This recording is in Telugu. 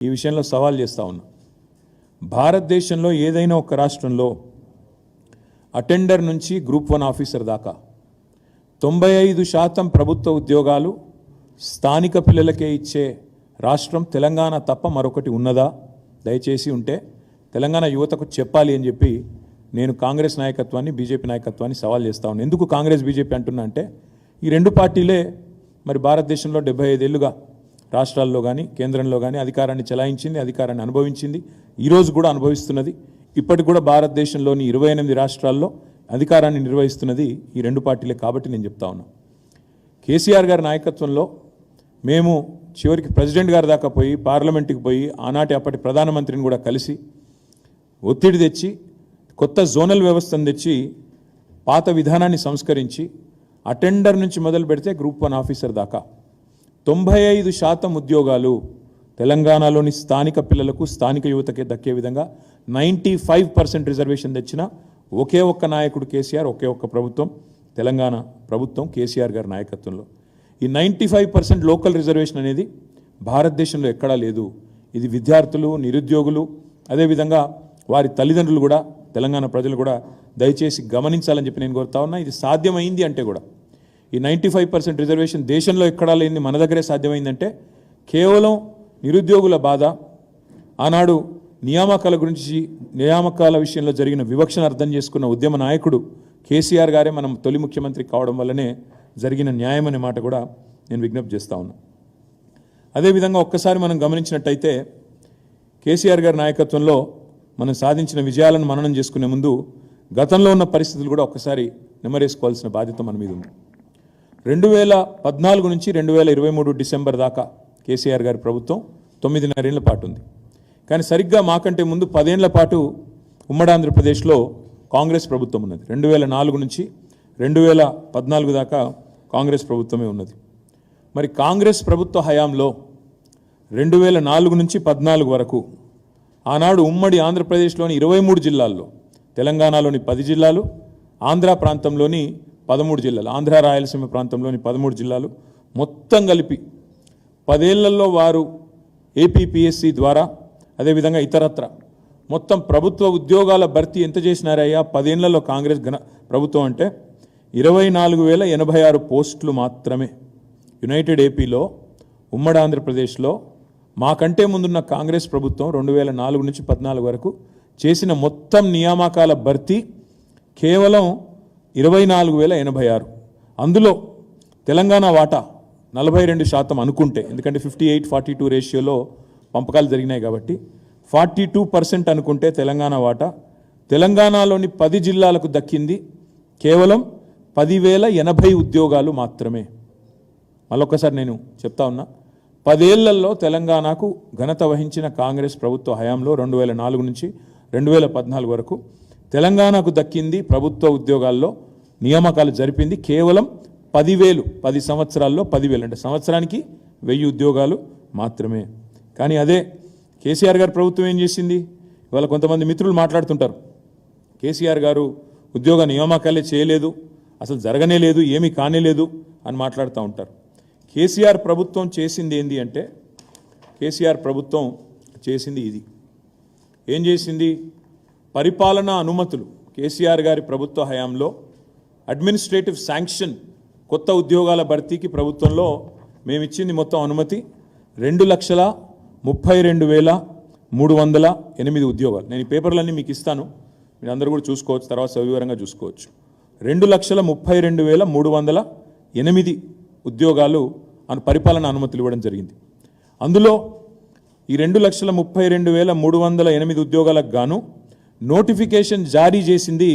ఈ విషయంలో సవాల్ చేస్తా ఉన్నా. భారతదేశంలో ఏదైనా ఒక రాష్ట్రంలో అటెండర్ నుంచి గ్రూప్ వన్ ఆఫీసర్ దాకా తొంభై ఐదు శాతం ప్రభుత్వ ఉద్యోగాలు స్థానిక పిల్లలకే ఇచ్చే రాష్ట్రం తెలంగాణ తప్ప మరొకటి ఉన్నదా? దయచేసి ఉంటే తెలంగాణ యువతకు చెప్పాలి అని చెప్పి నేను కాంగ్రెస్ నాయకత్వాన్ని బీజేపీ నాయకత్వాన్ని సవాల్ చేస్తా ఉన్నాను ఎందుకు కాంగ్రెస్ బీజేపీ అంటున్నా అంటే ఈ రెండు పార్టీలే మరి భారతదేశంలో డెబ్బై ఐదేళ్ళుగా రాష్ట్రాల్లో కానీ కేంద్రంలో కానీ అధికారాన్ని చెలాయించింది అధికారాన్ని అనుభవించింది. ఈరోజు కూడా అనుభవిస్తున్నది. ఇప్పటికి కూడా భారతదేశంలోని ఇరవై ఎనిమిది రాష్ట్రాల్లో అధికారాన్ని నిర్వహిస్తున్నది ఈ రెండు పార్టీలే కాబట్టి నేను చెప్తా ఉన్నా. కేసీఆర్ గారి నాయకత్వంలో మేము చివరికి ప్రెసిడెంట్ గారి దాకా పోయి పార్లమెంట్కి పోయి ఆనాటి అప్పటి ప్రధానమంత్రిని కూడా కలిసి ఒత్తిడి తెచ్చి కొత్త జోనల్ వ్యవస్థను తెచ్చి పాత విధానాన్ని సంస్కరించి అటెండర్ నుంచి మొదలు పెడితే గ్రూప్ వన్ ఆఫీసర్ దాకా తొంభై ఐదు శాతం ఉద్యోగాలు తెలంగాణలోని స్థానిక పిల్లలకు స్థానిక యువతకే దక్కే విధంగా నైంటీ ఫైవ్ పర్సెంట్ రిజర్వేషన్ తెచ్చిన ఒకే ఒక్క నాయకుడు కేసీఆర్ ఒకే ఒక్క ప్రభుత్వం తెలంగాణ ప్రభుత్వం కేసీఆర్ గారి నాయకత్వంలో. ఈ ninety five percent local reservation అనేది భారతదేశంలో ఎక్కడా లేదు. ఇది విద్యార్థులు నిరుద్యోగులు అదేవిధంగా వారి తల్లిదండ్రులు కూడా తెలంగాణ ప్రజలు కూడా దయచేసి గమనించాలని చెప్పి నేను కోరుతా ఉన్నా. ఇది సాధ్యమైంది అంటే కూడా ఈ నైంటీ ఫైవ్ పర్సెంట్ రిజర్వేషన్ దేశంలో ఎక్కడా లేని మన దగ్గరే సాధ్యమైందంటే కేవలం నిరుద్యోగుల బాధ. ఆనాడు నియామకాల గురించి నియామకాల విషయంలో జరిగిన వివక్షను అర్థం చేసుకున్న ఉద్యమ నాయకుడు కేసీఆర్ గారే మనం తొలి ముఖ్యమంత్రి కావడం వల్లనే జరిగిన న్యాయం అనే మాట కూడా నేను విజ్ఞప్తి చేస్తా ఉన్నా. అదేవిధంగా ఒక్కసారి మనం గమనించినట్టయితే కేసీఆర్ గారి నాయకత్వంలో మనం సాధించిన విజయాలను మననం చేసుకునే ముందు గతంలో ఉన్న పరిస్థితులు కూడా ఒక్కసారి నెమరేసుకోవాల్సిన బాధ్యత మన మీద ఉంది. రెండు వేల పద్నాలుగు నుంచి రెండు వేల ఇరవై మూడు డిసెంబర్ దాకా కేసీఆర్ గారి ప్రభుత్వం తొమ్మిదిన్నరేళ్ళ పాటు ఉంది. కానీ సరిగ్గా మాకంటే ముందు పదేళ్ళ పాటు ఉమ్మడి ఆంధ్రప్రదేశ్లో కాంగ్రెస్ ప్రభుత్వం ఉన్నది. రెండు వేల నాలుగు నుంచి రెండు వేల పద్నాలుగు దాకా కాంగ్రెస్ ప్రభుత్వమే ఉన్నది. మరి కాంగ్రెస్ ప్రభుత్వ హయాంలో రెండు వేల నాలుగు నుంచి పద్నాలుగు వరకు ఆనాడు ఉమ్మడి ఆంధ్రప్రదేశ్లోని ఇరవై మూడు జిల్లాల్లో తెలంగాణలోని పది జిల్లాలు ఆంధ్ర ప్రాంతంలోని పదమూడు జిల్లాలు. ఆంధ్ర రాయలసీమ ప్రాంతంలోని పదమూడు జిల్లాలు. మొత్తం కలిపి పదేళ్ళలో వారు ఏపీపీఎస్సి ద్వారా అదేవిధంగా ఇతరత్ర మొత్తం ప్రభుత్వ ఉద్యోగాల భర్తీ ఎంత చేసినారయ్యా పదేళ్ళలో కాంగ్రెస్ ఘన ప్రభుత్వం అంటే ఇరవై నాలుగు వేల ఎనభై ఆరు పోస్టులు మాత్రమే. యునైటెడ్ ఏపీలో ఉమ్మడి ఆంధ్రప్రదేశ్లో మాకంటే ముందున్న కాంగ్రెస్ ప్రభుత్వం రెండు వేల నాలుగు నుంచి పద్నాలుగు వరకు చేసిన మొత్తం నియామకాల భర్తీ కేవలం ఇరవై నాలుగు వేల ఎనభై ఆరు. అందులో తెలంగాణ వాటా నలభై రెండు శాతం అనుకుంటే ఎందుకంటే ఫిఫ్టీ ఎయిట్ ఫార్టీ టూ రేషియోలో పంపకాలు జరిగినాయి కాబట్టి ఫార్టీ టూ పర్సెంట్ అనుకుంటే తెలంగాణ వాటా. తెలంగాణలోని పది జిల్లాలకు దక్కింది కేవలం పదివేల ఎనభై ఉద్యోగాలు మాత్రమే. మళ్ళొక్కసారి నేను చెప్తా ఉన్నా పదేళ్ళలో తెలంగాణకు ఘనత వహించిన కాంగ్రెస్ ప్రభుత్వ హయాంలో రెండు వేల నాలుగు నుంచి రెండు వేల పద్నాలుగు వరకు తెలంగాణకు దక్కింది ప్రభుత్వ ఉద్యోగాల్లో నియామకాలు జరిపింది కేవలం పదివేలు పది సంవత్సరాల్లో పదివేలు. అంటే సంవత్సరానికి వెయ్యి ఉద్యోగాలు మాత్రమే. కానీ అదే కేసీఆర్ గారు ప్రభుత్వం ఏం చేసింది? ఇవాళ కొంతమంది మిత్రులు మాట్లాడుతుంటారు. కేసీఆర్ గారు ఉద్యోగ నియామకాలే చేయలేదు అసలు జరగనే లేదు ఏమీ కానే లేదు అని మాట్లాడుతూ ఉంటారు. కేసీఆర్ ప్రభుత్వం చేసింది ఏంది అంటే కేసీఆర్ ప్రభుత్వం చేసింది ఇది. ఏం చేసింది? పరిపాలనా అనుమతులు కేసీఆర్ గారి ప్రభుత్వ హయాంలో అడ్మినిస్ట్రేటివ్ శాంక్షన్ కొత్త ఉద్యోగాల భర్తీకి ప్రభుత్వంలో మేము ఇచ్చింది మొత్తం అనుమతి రెండు లక్షల ముప్పై రెండు వేల మూడు వందల ఎనిమిది ఉద్యోగాలు. నేను ఈ పేపర్లన్నీ మీకు ఇస్తాను. మీరు అందరూ కూడా చూసుకోవచ్చు తర్వాత సవివరంగా చూసుకోవచ్చు. రెండు లక్షల ముప్పై రెండు వేల మూడు వందల ఎనిమిది ఉద్యోగాలు అను పరిపాలన అనుమతులు ఇవ్వడం జరిగింది. అందులో ఈ రెండు లక్షల ముప్పై రెండు వేల మూడు వందల ఎనిమిది ఉద్యోగాలకు గాను నోటిఫికేషన్ జారీ చేసింది